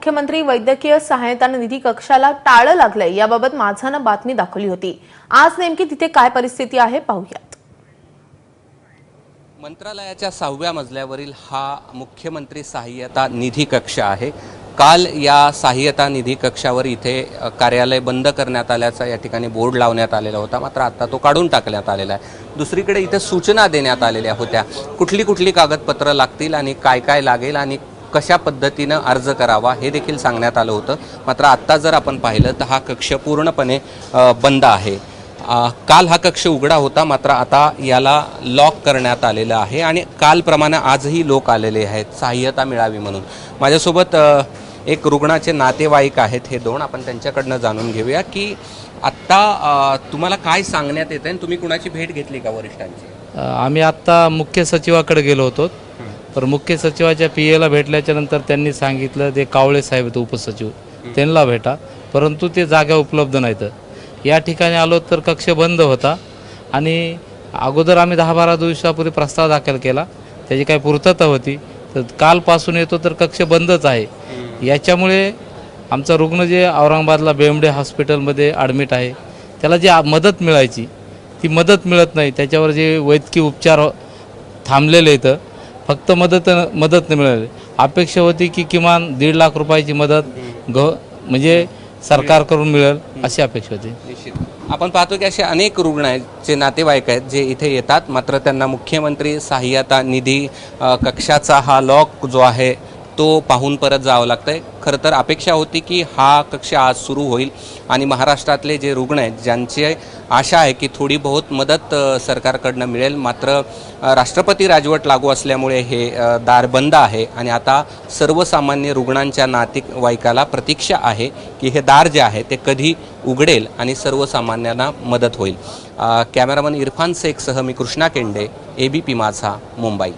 मुख्यमंत्री वैद्यकीय सहायता निधी कक्षाला टाळं लागलंय. याबाबत माझानं बातमी दाखवली होती. आज नेमकी तिथे काय परिस्थिती आहे पाहूयात. मंत्रालयाच्या सहाव्या मजल्यावरील हा मुख्यमंत्री सहाय्यता निधी कक्ष आहे. काल या सहाय्यता निधी कक्षावर इथे कार्यालय बंद करण्यात आल्याचा या ठिकाणी बोर्ड लावण्यात आलेला होता. मात्र आता तो काढून टाकण्यात आलेला आहे. दुसरीकडे इथे सूचना देण्यात आलेल्या होत्या. कुठली कुठली कागदपत्रं लागतील आणि काय काय लागेल आणि कशा पद्धतीनं अर्ज करावा हे देखील सांगण्यात आलं होतं. मात्र आत्ता जर आपण पाहिलं तर हा कक्ष पूर्णपणे बंद आहे. काल हा कक्ष उघडा होता मात्र आता याला लॉक करण्यात आलेलं आहे आणि कालप्रमाणे आजही लोक आलेले आहेत सहाय्यता मिळावी म्हणून. माझ्यासोबत एक रुग्णाचे नातेवाईक आहेत हे दोन. आपण त्यांच्याकडनं जाणून घेऊया की आत्ता तुम्हाला काय सांगण्यात येतं आणि तुम्ही कुणाची भेट घेतली का वरिष्ठांची? आम्ही आत्ता मुख्य सचिवाकडे गेलो होतो. तर मुख्य सचिवाच्या पी एला भेटल्याच्यानंतर त्यांनी सांगितलं ते कावळे साहेब आहेत उपसचिव त्यांना भेटा. परंतु ते जागा उपलब्ध नाहीत. या ठिकाणी आलो तर कक्ष बंद होता आणि अगोदर आम्ही दहा बारा दिवसापूर्वी प्रस्ताव दाखल केला. त्याची काही पूर्तता होती. तर कालपासून येतो तर कक्ष बंदच आहे. याच्यामुळे आमचा रुग्ण जे औरंगाबादला बेमडे हॉस्पिटलमध्ये ॲडमिट आहे त्याला जी मदत मिळायची ती मदत मिळत नाही. त्याच्यावर जे वैद्यकीय उपचार थांबलेले इथं फक्त मदत मदत नाही मिळाली. अपेक्षा होती की किमान दीड लाख रुपयाची मदत ग म्हणजे सरकारकडून मिळेल अशी अपेक्षा होती. आपण पाहतो की असे अनेक रुग्ण आहेत जे नातेवाईक आहेत जे इथे येतात. मात्र त्यांना मुख्यमंत्री सहाय्यता निधी कक्षाचा हा लॉक जो आहे तो पाहून परत जावं लागतंय. खरं तर अपेक्षा होती की हा कक्ष आज सुरू होईल आणि महाराष्ट्रातले जे रुग्ण आहेत ज्यांची आशा आहे की थोडी बहुत मदत सरकारकडनं मिळेल. मात्र राष्ट्रपती राजवट लागू असल्यामुळे हे दार बंद आहे आणि आता सर्वसामान्य रुग्णांच्या नातेवाईकाला प्रतीक्षा आहे की हे दार जे आहे ते कधी उघडेल आणि सर्वसामान्यांना मदत होईल. कॅमेरामन इरफान शेखसह मी Krishna Kende A B P Majha Mumbai.